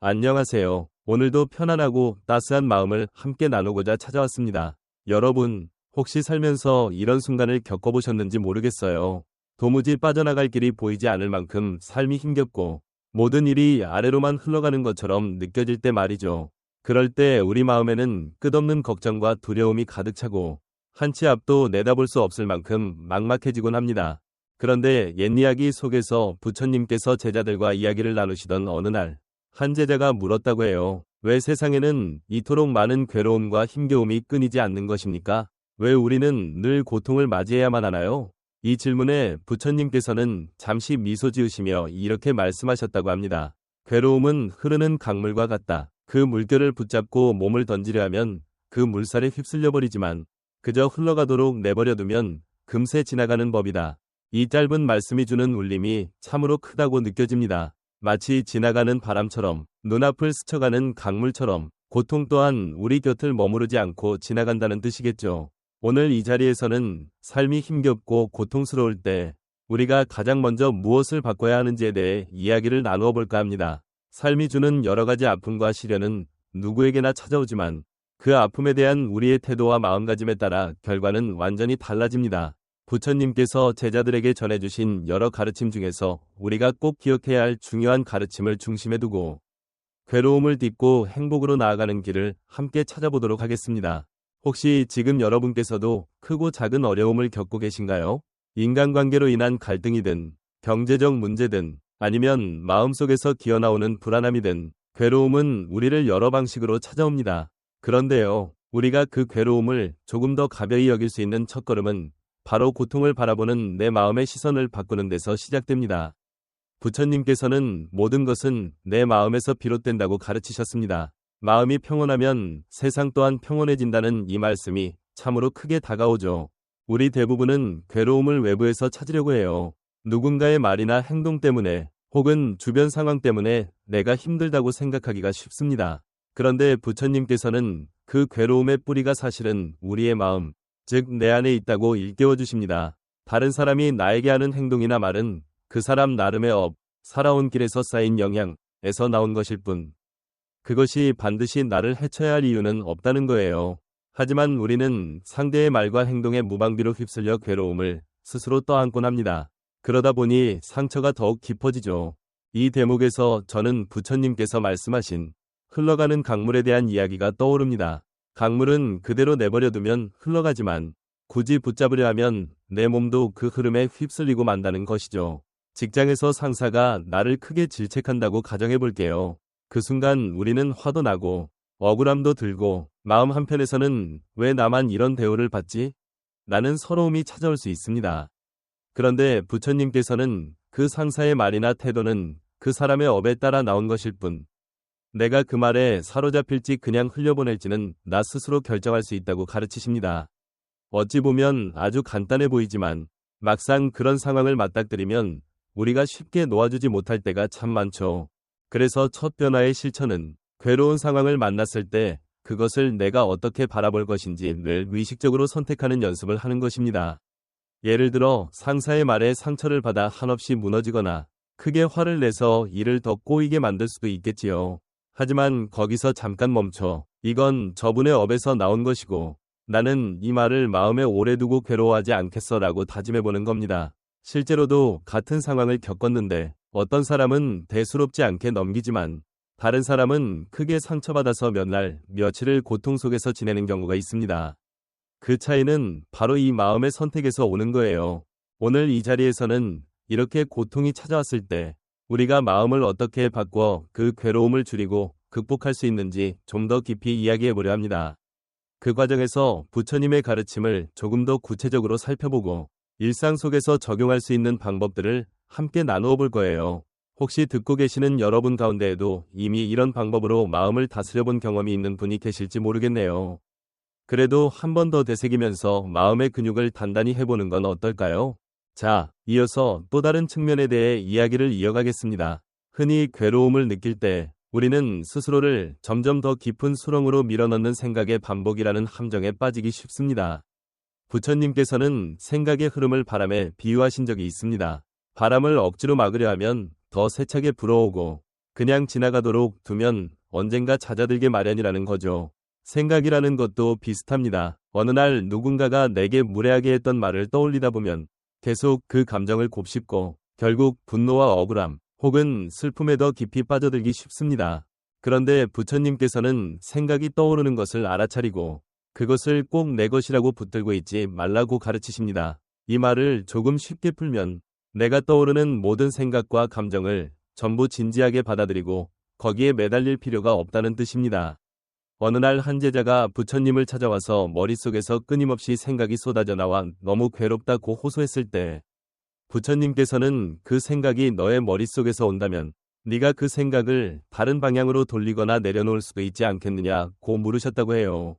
안녕하세요. 오늘도 편안하고 따스한 마음을 함께 나누고자 찾아왔습니다. 여러분, 혹시 살면서 이런 순간을 겪어보셨는지 모르겠어요. 도무지 빠져나갈 길이 보이지 않을 만큼 삶이 힘겹고 모든 일이 아래로만 흘러가는 것처럼 느껴질 때 말이죠. 그럴 때 우리 마음에는 끝없는 걱정과 두려움이 가득 차고 한치 앞도 내다볼 수 없을 만큼 막막해지곤 합니다. 그런데 옛 이야기 속에서 부처님께서 제자들과 이야기를 나누시던 어느 날, 한 제자가 물었다고 해요. 왜 세상에는 이토록 많은 괴로움과 힘겨움이 끊이지 않는 것입니까? 왜 우리는 늘 고통을 맞이해야만 하나요? 이 질문에 부처님께서는 잠시 미소 지으시며 이렇게 말씀하셨다고 합니다. 괴로움은 흐르는 강물과 같다. 그 물결을 붙잡고 몸을 던지려 하면 그 물살에 휩쓸려 버리지만 그저 흘러가도록 내버려 두면 금세 지나가는 법이다. 이 짧은 말씀이 주는 울림이 참으로 크다고 느껴집니다. 마치 지나가는 바람처럼 눈앞을 스쳐가는 강물처럼 고통 또한 우리 곁을 머무르지 않고 지나간다는 뜻이겠죠. 오늘 이 자리에서는 삶이 힘겹고 고통스러울 때 우리가 가장 먼저 무엇을 바꿔야 하는지에 대해 이야기를 나누어 볼까 합니다. 삶이 주는 여러 가지 아픔과 시련은 누구에게나 찾아오지만 그 아픔에 대한 우리의 태도와 마음가짐에 따라 결과는 완전히 달라집니다. 부처님께서 제자들에게 전해주신 여러 가르침 중에서 우리가 꼭 기억해야 할 중요한 가르침을 중심에 두고 괴로움을 딛고 행복으로 나아가는 길을 함께 찾아보도록 하겠습니다. 혹시 지금 여러분께서도 크고 작은 어려움을 겪고 계신가요? 인간관계로 인한 갈등이든 경제적 문제든 아니면 마음속에서 기어나오는 불안함이든 괴로움은 우리를 여러 방식으로 찾아옵니다. 그런데요, 우리가 그 괴로움을 조금 더 가벼이 여길 수 있는 첫걸음은 바로 고통을 바라보는 내 마음의 시선을 바꾸는 데서 시작됩니다. 부처님께서는 모든 것은 내 마음에서 비롯된다고 가르치셨습니다. 마음이 평온하면 세상 또한 평온해진다는 이 말씀이 참으로 크게 다가오죠. 우리 대부분은 괴로움을 외부에서 찾으려고 해요. 누군가의 말이나 행동 때문에 혹은 주변 상황 때문에 내가 힘들다고 생각하기가 쉽습니다. 그런데 부처님께서는 그 괴로움의 뿌리가 사실은 우리의 마음, 즉 내 안에 있다고 일깨워 주십니다. 다른 사람이 나에게 하는 행동이나 말은 그 사람 나름의 업, 살아온 길에서 쌓인 영향에서 나온 것일 뿐. 그것이 반드시 나를 해쳐야 할 이유는 없다는 거예요. 하지만 우리는 상대의 말과 행동에 무방비로 휩쓸려 괴로움을 스스로 떠안곤 합니다. 그러다 보니 상처가 더욱 깊어지죠. 이 대목에서 저는 부처님께서 말씀하신 흘러가는 강물에 대한 이야기가 떠오릅니다. 강물은 그대로 내버려두면 흘러가지만 굳이 붙잡으려 하면 내 몸도 그 흐름에 휩쓸리고 만다는 것이죠. 직장에서 상사가 나를 크게 질책한다고 가정해 볼게요. 그 순간 우리는 화도 나고 억울함도 들고 마음 한편에서는 왜 나만 이런 대우를 받지? 나는 서러움이 찾아올 수 있습니다. 그런데 부처님께서는 그 상사의 말이나 태도는 그 사람의 업에 따라 나온 것일 뿐 내가 그 말에 사로잡힐지 그냥 흘려보낼지는 나 스스로 결정할 수 있다고 가르치십니다. 어찌 보면 아주 간단해 보이지만 막상 그런 상황을 맞닥뜨리면 우리가 쉽게 놓아주지 못할 때가 참 많죠. 그래서 첫 변화의 실천은 괴로운 상황을 만났을 때 그것을 내가 어떻게 바라볼 것인지를 의식적으로 선택하는 연습을 하는 것입니다. 예를 들어 상사의 말에 상처를 받아 한없이 무너지거나 크게 화를 내서 일을 더 꼬이게 만들 수도 있겠지요. 하지만 거기서 잠깐 멈춰. 이건 저분의 업에서 나온 것이고 나는 이 말을 마음에 오래 두고 괴로워하지 않겠어 라고 다짐해보는 겁니다. 실제로도 같은 상황을 겪었는데 어떤 사람은 대수롭지 않게 넘기지만 다른 사람은 크게 상처받아서 몇 날, 며칠을 고통 속에서 지내는 경우가 있습니다. 그 차이는 바로 이 마음의 선택에서 오는 거예요. 오늘 이 자리에서는 이렇게 고통이 찾아왔을 때 우리가 마음을 어떻게 바꿔 그 괴로움을 줄이고 극복할 수 있는지 좀 더 깊이 이야기해 보려 합니다. 그 과정에서 부처님의 가르침을 조금 더 구체적으로 살펴보고 일상 속에서 적용할 수 있는 방법들을 함께 나누어 볼 거예요. 혹시 듣고 계시는 여러분 가운데에도 이미 이런 방법으로 마음을 다스려 본 경험이 있는 분이 계실지 모르겠네요. 그래도 한 번 더 되새기면서 마음의 근육을 단단히 해보는 건 어떨까요? 자, 이어서 또 다른 측면에 대해 이야기를 이어가겠습니다. 흔히 괴로움을 느낄 때 우리는 스스로를 점점 더 깊은 수렁으로 밀어넣는 생각의 반복이라는 함정에 빠지기 쉽습니다. 부처님께서는 생각의 흐름을 바람에 비유하신 적이 있습니다. 바람을 억지로 막으려 하면 더 세차게 불어오고 그냥 지나가도록 두면 언젠가 찾아들게 마련이라는 거죠. 생각이라는 것도 비슷합니다. 어느 날 누군가가 내게 무례하게 했던 말을 떠올리다 보면 계속 그 감정을 곱씹고 결국 분노와 억울함 혹은 슬픔에 더 깊이 빠져들기 쉽습니다. 그런데 부처님께서는 생각이 떠오르는 것을 알아차리고 그것을 꼭 내 것이라고 붙들고 있지 말라고 가르치십니다. 이 말을 조금 쉽게 풀면 내가 떠오르는 모든 생각과 감정을 전부 진지하게 받아들이고 거기에 매달릴 필요가 없다는 뜻입니다. 어느 날 한 제자가 부처님을 찾아와서 머릿속에서 끊임없이 생각이 쏟아져 나와 너무 괴롭다고 호소했을 때 부처님께서는 그 생각이 너의 머릿속에서 온다면 네가 그 생각을 다른 방향으로 돌리거나 내려놓을 수도 있지 않겠느냐고 물으셨다고 해요.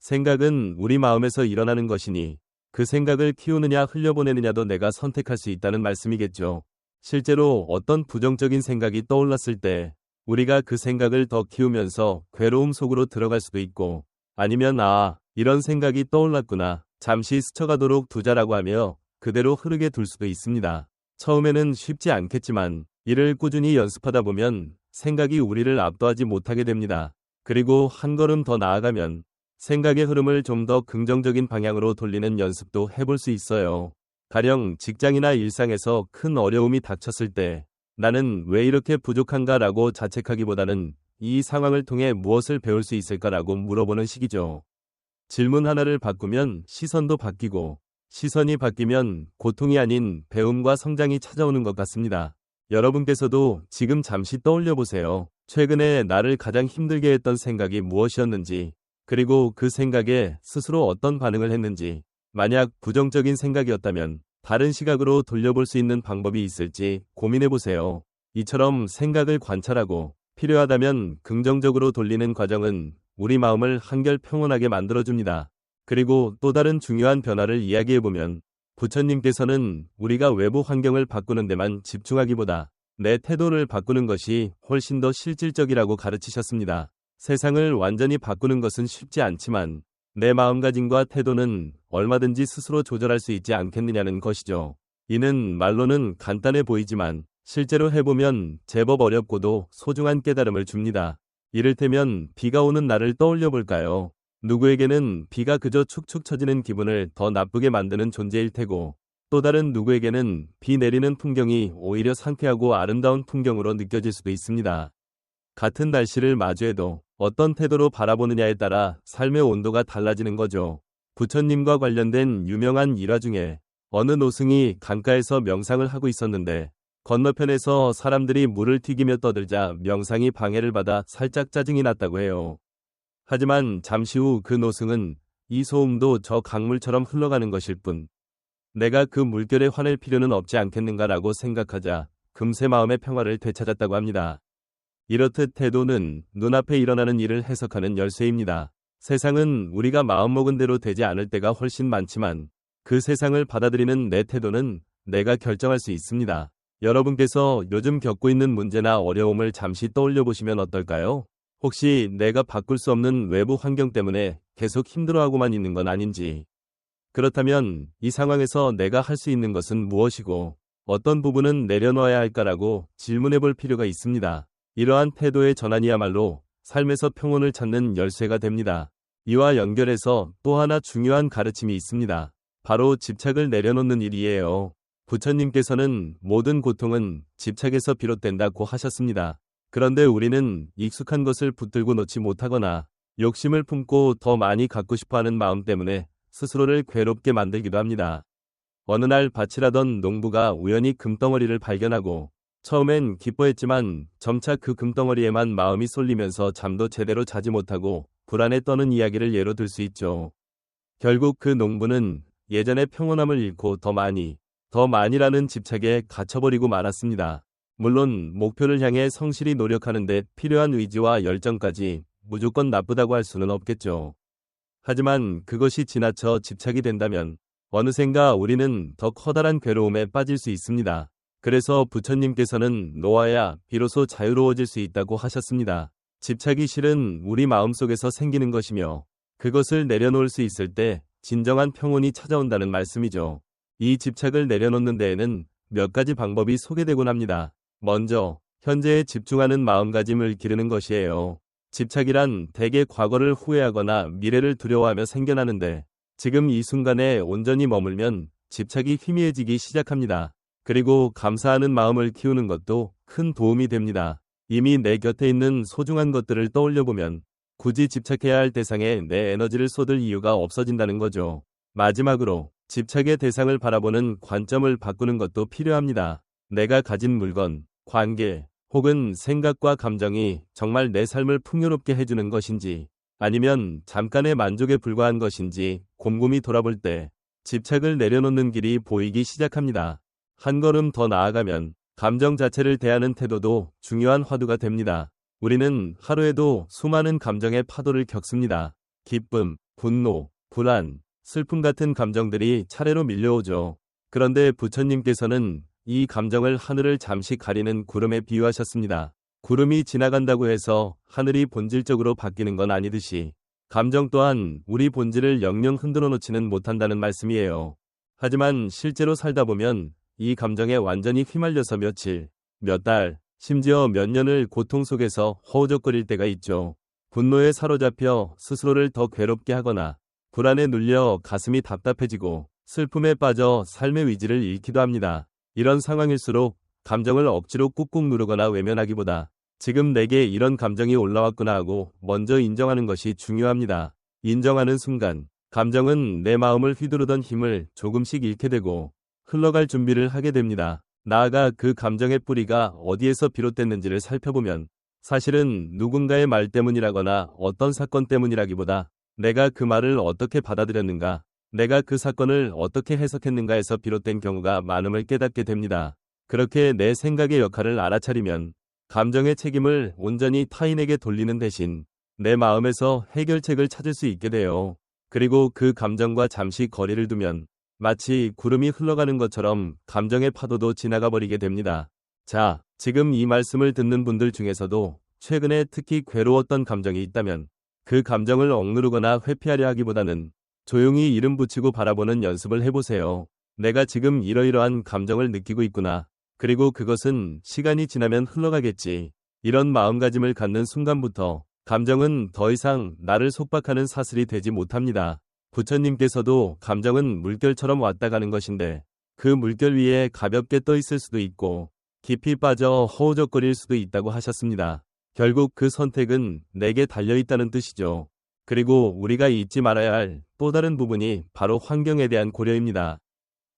생각은 우리 마음에서 일어나는 것이니 그 생각을 키우느냐 흘려보내느냐도 내가 선택할 수 있다는 말씀이겠죠. 실제로 어떤 부정적인 생각이 떠올랐을 때 우리가 그 생각을 더 키우면서 괴로움 속으로 들어갈 수도 있고 아니면 아, 이런 생각이 떠올랐구나. 잠시 스쳐가도록 두자라고 하며 그대로 흐르게 둘 수도 있습니다. 처음에는 쉽지 않겠지만 이를 꾸준히 연습하다 보면 생각이 우리를 압도하지 못하게 됩니다. 그리고 한 걸음 더 나아가면 생각의 흐름을 좀 더 긍정적인 방향으로 돌리는 연습도 해볼 수 있어요. 가령 직장이나 일상에서 큰 어려움이 닥쳤을 때 나는 왜 이렇게 부족한가 라고 자책하기보다는 이 상황을 통해 무엇을 배울 수 있을까라고 물어보는 식이죠. 질문 하나를 바꾸면 시선도 바뀌고 시선이 바뀌면 고통이 아닌 배움과 성장이 찾아오는 것 같습니다. 여러분께서도 지금 잠시 떠올려 보세요. 최근에 나를 가장 힘들게 했던 생각이 무엇이었는지, 그리고 그 생각에 스스로 어떤 반응을 했는지, 만약 부정적인 생각이었다면 다른 시각으로 돌려볼 수 있는 방법이 있을지 고민해 보세요. 이처럼 생각을 관찰하고 필요하다면 긍정적으로 돌리는 과정은 우리 마음을 한결 평온하게 만들어줍니다. 그리고 또 다른 중요한 변화를 이야기해보면 부처님께서는 우리가 외부 환경을 바꾸는 데만 집중하기보다 내 태도를 바꾸는 것이 훨씬 더 실질적이라고 가르치셨습니다. 세상을 완전히 바꾸는 것은 쉽지 않지만 내 마음가짐과 태도는 얼마든지 스스로 조절할 수 있지 않겠느냐는 것이죠. 이는 말로는 간단해 보이지만 실제로 해보면 제법 어렵고도 소중한 깨달음을 줍니다. 이를테면 비가 오는 날을 떠올려 볼까요? 누구에게는 비가 그저 축축 처지는 기분을 더 나쁘게 만드는 존재일 테고 또 다른 누구에게는 비 내리는 풍경이 오히려 상쾌하고 아름다운 풍경으로 느껴질 수도 있습니다. 같은 날씨를 마주해도 어떤 태도로 바라보느냐에 따라 삶의 온도가 달라지는 거죠. 부처님과 관련된 유명한 일화 중에 어느 노승이 강가에서 명상을 하고 있었는데 건너편에서 사람들이 물을 튀기며 떠들자 명상이 방해를 받아 살짝 짜증이 났다고 해요. 하지만 잠시 후 그 노승은 이 소음도 저 강물처럼 흘러가는 것일 뿐. 내가 그 물결에 화낼 필요는 없지 않겠는가라고 생각하자 금세 마음의 평화를 되찾았다고 합니다. 이렇듯 태도는 눈앞에 일어나는 일을 해석하는 열쇠입니다. 세상은 우리가 마음먹은 대로 되지 않을 때가 훨씬 많지만 그 세상을 받아들이는 내 태도는 내가 결정할 수 있습니다. 여러분께서 요즘 겪고 있는 문제나 어려움을 잠시 떠올려 보시면 어떨까요? 혹시 내가 바꿀 수 없는 외부 환경 때문에 계속 힘들어하고만 있는 건 아닌지. 그렇다면 이 상황에서 내가 할 수 있는 것은 무엇이고 어떤 부분은 내려놓아야 할까라고 질문해 볼 필요가 있습니다. 이러한 태도의 전환이야말로 삶에서 평온을 찾는 열쇠가 됩니다. 이와 연결해서 또 하나 중요한 가르침이 있습니다. 바로 집착을 내려놓는 일이에요. 부처님께서는 모든 고통은 집착에서 비롯된다고 하셨습니다. 그런데 우리는 익숙한 것을 붙들고 놓지 못하거나 욕심을 품고 더 많이 갖고 싶어 하는 마음 때문에 스스로를 괴롭게 만들기도 합니다. 어느 날 밭이라던 농부가 우연히 금덩어리를 발견하고 처음엔 기뻐했지만 점차 그 금덩어리에만 마음이 쏠리면서 잠도 제대로 자지 못하고 불안에 떠는 이야기를 예로 들 수 있죠. 결국 그 농부는 예전의 평온함을 잃고 더 많이, 더 많이라는 집착에 갇혀버리고 말았습니다. 물론 목표를 향해 성실히 노력하는데 필요한 의지와 열정까지 무조건 나쁘다고 할 수는 없겠죠. 하지만 그것이 지나쳐 집착이 된다면 어느샌가 우리는 더 커다란 괴로움에 빠질 수 있습니다. 그래서 부처님께서는 놓아야 비로소 자유로워질 수 있다고 하셨습니다. 집착이 실은 우리 마음속에서 생기는 것이며 그것을 내려놓을 수 있을 때 진정한 평온이 찾아온다는 말씀이죠. 이 집착을 내려놓는 데에는 몇 가지 방법이 소개되곤 합니다. 먼저 현재에 집중하는 마음가짐을 기르는 것이에요. 집착이란 대개 과거를 후회하거나 미래를 두려워하며 생겨나는데 지금 이 순간에 온전히 머물면 집착이 희미해지기 시작합니다. 그리고 감사하는 마음을 키우는 것도 큰 도움이 됩니다. 이미 내 곁에 있는 소중한 것들을 떠올려 보면 굳이 집착해야 할 대상에 내 에너지를 쏟을 이유가 없어진다는 거죠. 마지막으로 집착의 대상을 바라보는 관점을 바꾸는 것도 필요합니다. 내가 가진 물건, 관계, 혹은 생각과 감정이 정말 내 삶을 풍요롭게 해주는 것인지 아니면 잠깐의 만족에 불과한 것인지 곰곰이 돌아볼 때 집착을 내려놓는 길이 보이기 시작합니다. 한 걸음 더 나아가면 감정 자체를 대하는 태도도 중요한 화두가 됩니다. 우리는 하루에도 수많은 감정의 파도를 겪습니다. 기쁨, 분노, 불안, 슬픔 같은 감정들이 차례로 밀려오죠. 그런데 부처님께서는 이 감정을 하늘을 잠시 가리는 구름에 비유하셨습니다. 구름이 지나간다고 해서 하늘이 본질적으로 바뀌는 건 아니듯이 감정 또한 우리 본질을 영영 흔들어 놓지는 못한다는 말씀이에요. 하지만 실제로 살다 보면 이 감정에 완전히 휘말려서 며칠, 몇 달, 심지어 몇 년을 고통 속에서 허우적거릴 때가 있죠. 분노에 사로잡혀 스스로를 더 괴롭게 하거나 불안에 눌려 가슴이 답답해지고 슬픔에 빠져 삶의 위지를 잃기도 합니다. 이런 상황일수록 감정을 억지로 꾹꾹 누르거나 외면하기보다 지금 내게 이런 감정이 올라왔구나 하고 먼저 인정하는 것이 중요합니다. 인정하는 순간 감정은 내 마음을 휘두르던 힘을 조금씩 잃게 되고 흘러갈 준비를 하게 됩니다. 나아가 그 감정의 뿌리가 어디에서 비롯됐는지를 살펴보면 사실은 누군가의 말 때문이라거나 어떤 사건 때문이라기보다 내가 그 말을 어떻게 받아들였는가, 내가 그 사건을 어떻게 해석했는가에서 비롯된 경우가 많음을 깨닫게 됩니다. 그렇게 내 생각의 역할을 알아차리면 감정의 책임을 온전히 타인에게 돌리는 대신 내 마음에서 해결책을 찾을 수 있게 돼요. 그리고 그 감정과 잠시 거리를 두면 마치 구름이 흘러가는 것처럼 감정의 파도도 지나가 버리게 됩니다. 자, 지금 이 말씀을 듣는 분들 중에서도 최근에 특히 괴로웠던 감정이 있다면 그 감정을 억누르거나 회피하려 하기보다는 조용히 이름 붙이고 바라보는 연습을 해보세요. 내가 지금 이러이러한 감정을 느끼고 있구나. 그리고 그것은 시간이 지나면 흘러가겠지. 이런 마음가짐을 갖는 순간부터 감정은 더 이상 나를 속박하는 사슬이 되지 못합니다. 부처님께서도 감정은 물결처럼 왔다 가는 것인데 그 물결 위에 가볍게 떠 있을 수도 있고 깊이 빠져 허우적거릴 수도 있다고 하셨습니다. 결국 그 선택은 내게 달려 있다는 뜻이죠. 그리고 우리가 잊지 말아야 할 또 다른 부분이 바로 환경에 대한 고려입니다.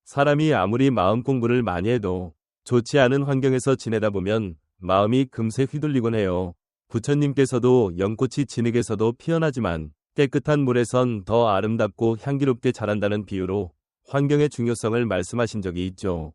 사람이 아무리 마음 공부를 많이 해도 좋지 않은 환경에서 지내다 보면 마음이 금세 휘둘리곤 해요. 부처님께서도 연꽃이 진흙에서도 피어나지만 깨끗한 물에선 더 아름답고 향기롭게 자란다는 비유로 환경의 중요성을 말씀하신 적이 있죠.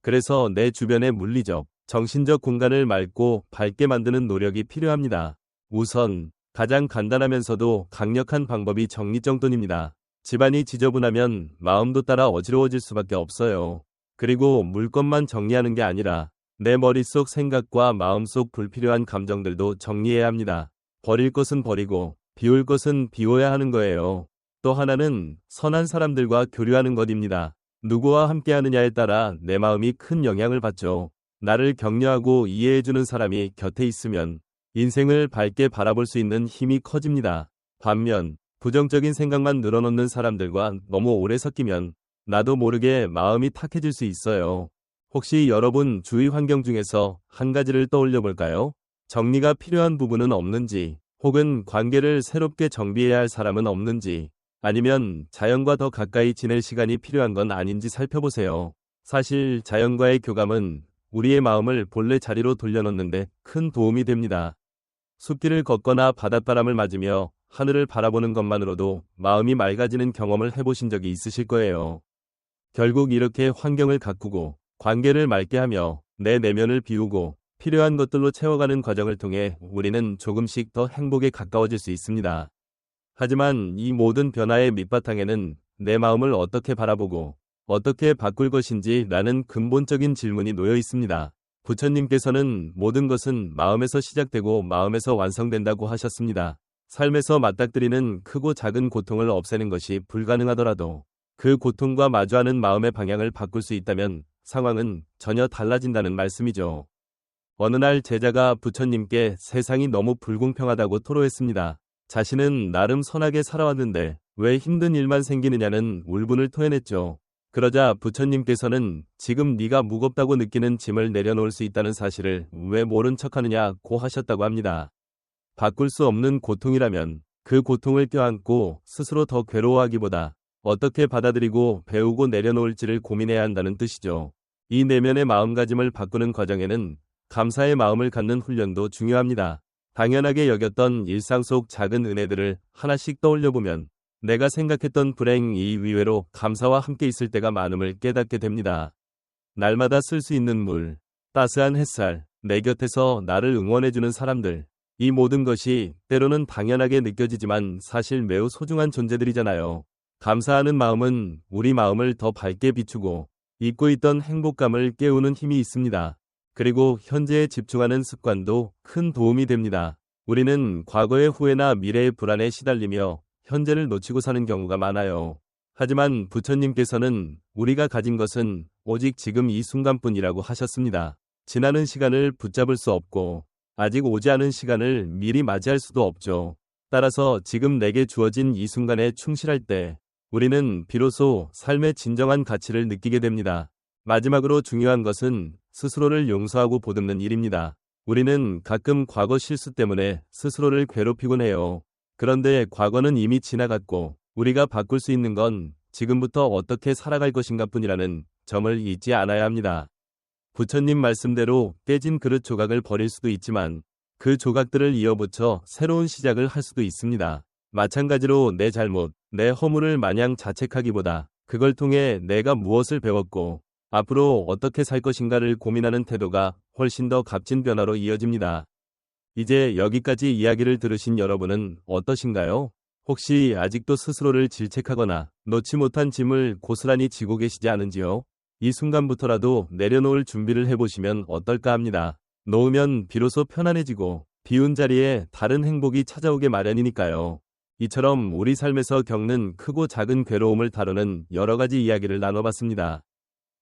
그래서 내 주변의 물리적, 정신적 공간을 맑고 밝게 만드는 노력이 필요합니다. 우선 가장 간단하면서도 강력한 방법이 정리정돈입니다. 집안이 지저분하면 마음도 따라 어지러워질 수밖에 없어요. 그리고 물건만 정리하는 게 아니라 내 머릿속 생각과 마음속 불필요한 감정들도 정리해야 합니다. 버릴 것은 버리고 비울 것은 비워야 하는 거예요. 또 하나는 선한 사람들과 교류하는 것입니다. 누구와 함께하느냐에 따라 내 마음이 큰 영향을 받죠. 나를 격려하고 이해해주는 사람이 곁에 있으면 인생을 밝게 바라볼 수 있는 힘이 커집니다. 반면 부정적인 생각만 늘어놓는 사람들과 너무 오래 섞이면 나도 모르게 마음이 탁해질 수 있어요. 혹시 여러분 주위 환경 중에서 한 가지를 떠올려 볼까요? 정리가 필요한 부분은 없는지, 혹은 관계를 새롭게 정비해야 할 사람은 없는지, 아니면 자연과 더 가까이 지낼 시간이 필요한 건 아닌지 살펴보세요. 사실 자연과의 교감은 우리의 마음을 본래 자리로 돌려놓는데 큰 도움이 됩니다. 숲길을 걷거나 바닷바람을 맞으며 하늘을 바라보는 것만으로도 마음이 맑아지는 경험을 해보신 적이 있으실 거예요. 결국 이렇게 환경을 가꾸고 관계를 맑게 하며 내 내면을 비우고 필요한 것들로 채워가는 과정을 통해 우리는 조금씩 더 행복에 가까워질 수 있습니다. 하지만 이 모든 변화의 밑바탕에는 내 마음을 어떻게 바라보고 어떻게 바꿀 것인지 라는 근본적인 질문이 놓여 있습니다. 부처님께서는 모든 것은 마음에서 시작되고 마음에서 완성된다고 하셨습니다. 삶에서 맞닥뜨리는 크고 작은 고통을 없애는 것이 불가능하더라도 그 고통과 마주하는 마음의 방향을 바꿀 수 있다면 상황은 전혀 달라진다는 말씀이죠. 어느 날 제자가 부처님께 세상이 너무 불공평하다고 토로했습니다. 자신은 나름 선하게 살아왔는데 왜 힘든 일만 생기느냐는 울분을 토해냈죠. 그러자 부처님께서는 지금 네가 무겁다고 느끼는 짐을 내려놓을 수 있다는 사실을 왜 모른 척하느냐고 하셨다고 합니다. 바꿀 수 없는 고통이라면 그 고통을 껴안고 스스로 더 괴로워하기보다 어떻게 받아들이고 배우고 내려놓을지를 고민해야 한다는 뜻이죠. 이 내면의 마음가짐을 바꾸는 과정에는 감사의 마음을 갖는 훈련도 중요합니다. 당연하게 여겼던 일상 속 작은 은혜들을 하나씩 떠올려 보면 내가 생각했던 불행 이 위외로 감사와 함께 있을 때가 많음을 깨닫게 됩니다. 날마다 쓸 수 있는 물, 따스한 햇살, 내 곁에서 나를 응원해주는 사람들, 이 모든 것이 때로는 당연하게 느껴지지만 사실 매우 소중한 존재들이잖아요. 감사하는 마음은 우리 마음을 더 밝게 비추고 잊고 있던 행복감을 깨우는 힘이 있습니다. 그리고 현재에 집중하는 습관도 큰 도움이 됩니다. 우리는 과거의 후회나 미래의 불안에 시달리며 현재를 놓치고 사는 경우가 많아요. 하지만 부처님께서는 우리가 가진 것은 오직 지금 이 순간뿐이라고 하셨습니다. 지나는 시간을 붙잡을 수 없고 아직 오지 않은 시간을 미리 맞이할 수도 없죠. 따라서 지금 내게 주어진 이 순간에 충실할 때 우리는 비로소 삶의 진정한 가치를 느끼게 됩니다. 마지막으로 중요한 것은 스스로를 용서하고 보듬는 일입니다. 우리는 가끔 과거 실수 때문에 스스로를 괴롭히곤 해요. 그런데 과거는 이미 지나갔고 우리가 바꿀 수 있는 건 지금부터 어떻게 살아갈 것인가 뿐이라는 점을 잊지 않아야 합니다. 부처님 말씀대로 깨진 그릇 조각을 버릴 수도 있지만 그 조각들을 이어붙여 새로운 시작을 할 수도 있습니다. 마찬가지로 내 잘못, 내 허물을 마냥 자책하기보다 그걸 통해 내가 무엇을 배웠고 앞으로 어떻게 살 것인가를 고민하는 태도가 훨씬 더 값진 변화로 이어집니다. 이제 여기까지 이야기를 들으신 여러분은 어떠신가요? 혹시 아직도 스스로를 질책하거나 놓지 못한 짐을 고스란히 지고 계시지 않은지요? 이 순간부터라도 내려놓을 준비를 해보시면 어떨까 합니다. 놓으면 비로소 편안해지고 비운 자리에 다른 행복이 찾아오게 마련이니까요. 이처럼 우리 삶에서 겪는 크고 작은 괴로움을 다루는 여러 가지 이야기를 나눠봤습니다.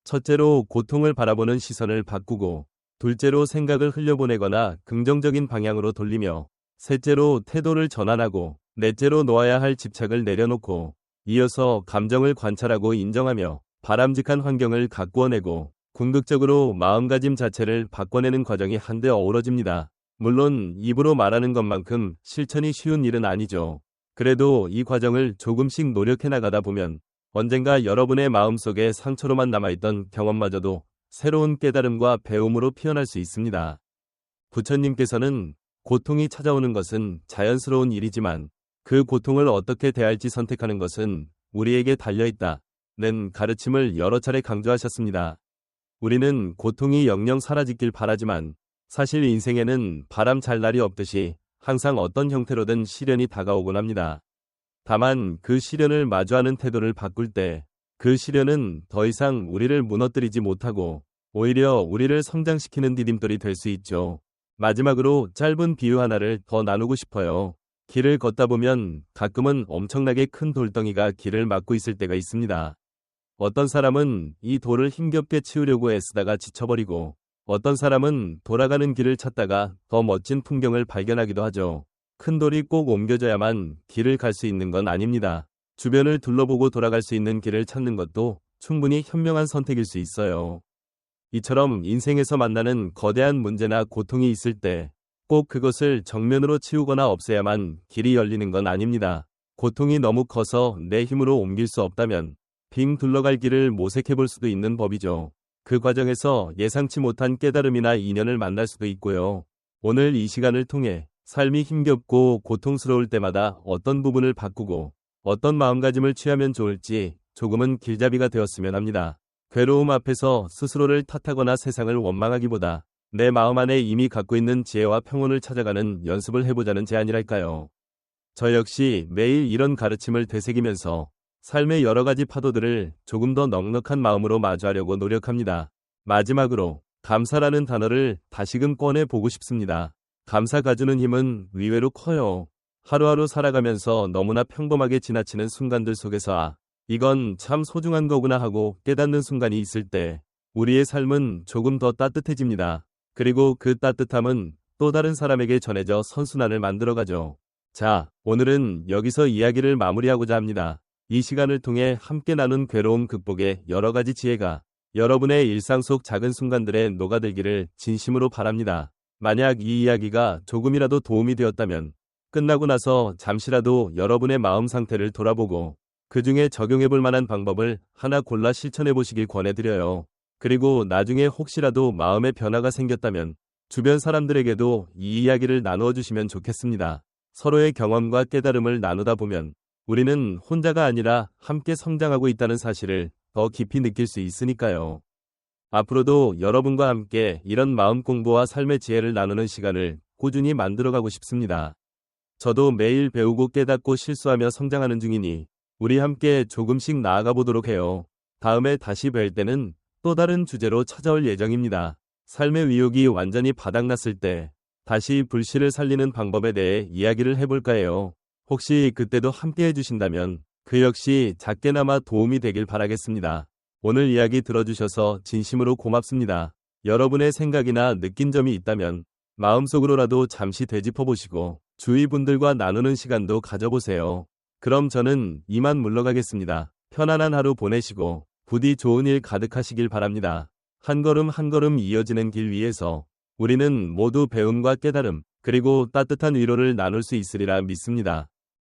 첫째로 고통을 바라보는 시선을 바꾸고, 둘째로 생각을 흘려보내거나 긍정적인 방향으로 돌리며, 셋째로 태도를 전환하고, 넷째로 놓아야 할 집착을 내려놓고, 이어서 감정을 관찰하고 인정하며, 바람직한 환경을 가꾸어내고, 궁극적으로 마음가짐 자체를 바꿔내는 과정이 한데 어우러집니다. 물론 입으로 말하는 것만큼 실천이 쉬운 일은 아니죠. 그래도 이 과정을 조금씩 노력해 나가다 보면 언젠가 여러분의 마음속에 상처로만 남아있던 경험마저도 새로운 깨달음과 배움으로 피어날 수 있습니다. 부처님께서는 고통이 찾아오는 것은 자연스러운 일이지만 그 고통을 어떻게 대할지 선택하는 것은 우리에게 달려있다. 는 가르침을 여러 차례 강조하셨습니다. 우리는 고통이 영영 사라지길 바라지만 사실 인생에는 바람 잘 날이 없듯이 항상 어떤 형태로든 시련이 다가오곤 합니다. 다만 그 시련을 마주하는 태도를 바꿀 때 그 시련은 더 이상 우리를 무너뜨리지 못하고 오히려 우리를 성장시키는 디딤돌이 될 수 있죠. 마지막으로 짧은 비유 하나를 더 나누고 싶어요. 길을 걷다 보면 가끔은 엄청나게 큰 돌덩이가 길을 막고 있을 때가 있습니다. 어떤 사람은 이 돌을 힘겹게 치우려고 애쓰다가 지쳐버리고 어떤 사람은 돌아가는 길을 찾다가 더 멋진 풍경을 발견하기도 하죠. 큰 돌이 꼭 옮겨져야만 길을 갈 수 있는 건 아닙니다. 주변을 둘러보고 돌아갈 수 있는 길을 찾는 것도 충분히 현명한 선택일 수 있어요. 이처럼 인생에서 만나는 거대한 문제나 고통이 있을 때 꼭 그것을 정면으로 치우거나 없애야만 길이 열리는 건 아닙니다. 고통이 너무 커서 내 힘으로 옮길 수 없다면 빙 둘러갈 길을 모색해 볼 수도 있는 법이죠. 그 과정에서 예상치 못한 깨달음이나 인연을 만날 수도 있고요. 오늘 이 시간을 통해 삶이 힘겹고 고통스러울 때마다 어떤 부분을 바꾸고 어떤 마음가짐을 취하면 좋을지 조금은 길잡이가 되었으면 합니다. 괴로움 앞에서 스스로를 탓하거나 세상을 원망하기보다 내 마음 안에 이미 갖고 있는 지혜와 평온을 찾아가는 연습을 해보자는 제안이랄까요. 저 역시 매일 이런 가르침을 되새기면서 삶의 여러 가지 파도들을 조금 더 넉넉한 마음으로 마주하려고 노력합니다. 마지막으로 감사라는 단어를 다시금 꺼내 보고 싶습니다. 감사가 주는 힘은 의외로 커요. 하루하루 살아가면서 너무나 평범하게 지나치는 순간들 속에서 아, 이건 참 소중한 거구나 하고 깨닫는 순간이 있을 때 우리의 삶은 조금 더 따뜻해집니다. 그리고 그 따뜻함은 또 다른 사람에게 전해져 선순환을 만들어가죠. 자, 오늘은 여기서 이야기를 마무리하고자 합니다. 이 시간을 통해 함께 나눈 괴로움 극복의 여러 가지 지혜가 여러분의 일상 속 작은 순간들에 녹아들기를 진심으로 바랍니다. 만약 이 이야기가 조금이라도 도움이 되었다면 끝나고 나서 잠시라도 여러분의 마음 상태를 돌아보고 그 중에 적용해 볼 만한 방법을 하나 골라 실천해 보시길 권해드려요. 그리고 나중에 혹시라도 마음의 변화가 생겼다면 주변 사람들에게도 이 이야기를 나누어 주시면 좋겠습니다. 서로의 경험과 깨달음을 나누다 보면 우리는 혼자가 아니라 함께 성장하고 있다는 사실을 더 깊이 느낄 수 있으니까요. 앞으로도 여러분과 함께 이런 마음 공부와 삶의 지혜를 나누는 시간을 꾸준히 만들어가고 싶습니다. 저도 매일 배우고 깨닫고 실수하며 성장하는 중이니 우리 함께 조금씩 나아가 보도록 해요. 다음에 다시 뵐 때는 또 다른 주제로 찾아올 예정입니다. 삶의 위욕이 완전히 바닥났을 때 다시 불씨를 살리는 방법에 대해 이야기를 해볼까 해요. 혹시 그때도 함께 해주신다면 그 역시 작게나마 도움이 되길 바라겠습니다. 오늘 이야기 들어주셔서 진심으로 고맙습니다. 여러분의 생각이나 느낀 점이 있다면 마음속으로라도 잠시 되짚어보시고 주위 분들과 나누는 시간도 가져보세요. 그럼 저는 이만 물러가겠습니다. 편안한 하루 보내시고 부디 좋은 일 가득하시길 바랍니다. 한 걸음 한 걸음 이어지는 길 위에서 우리는 모두 배움과 깨달음, 그리고 따뜻한 위로를 나눌 수 있으리라 믿습니다.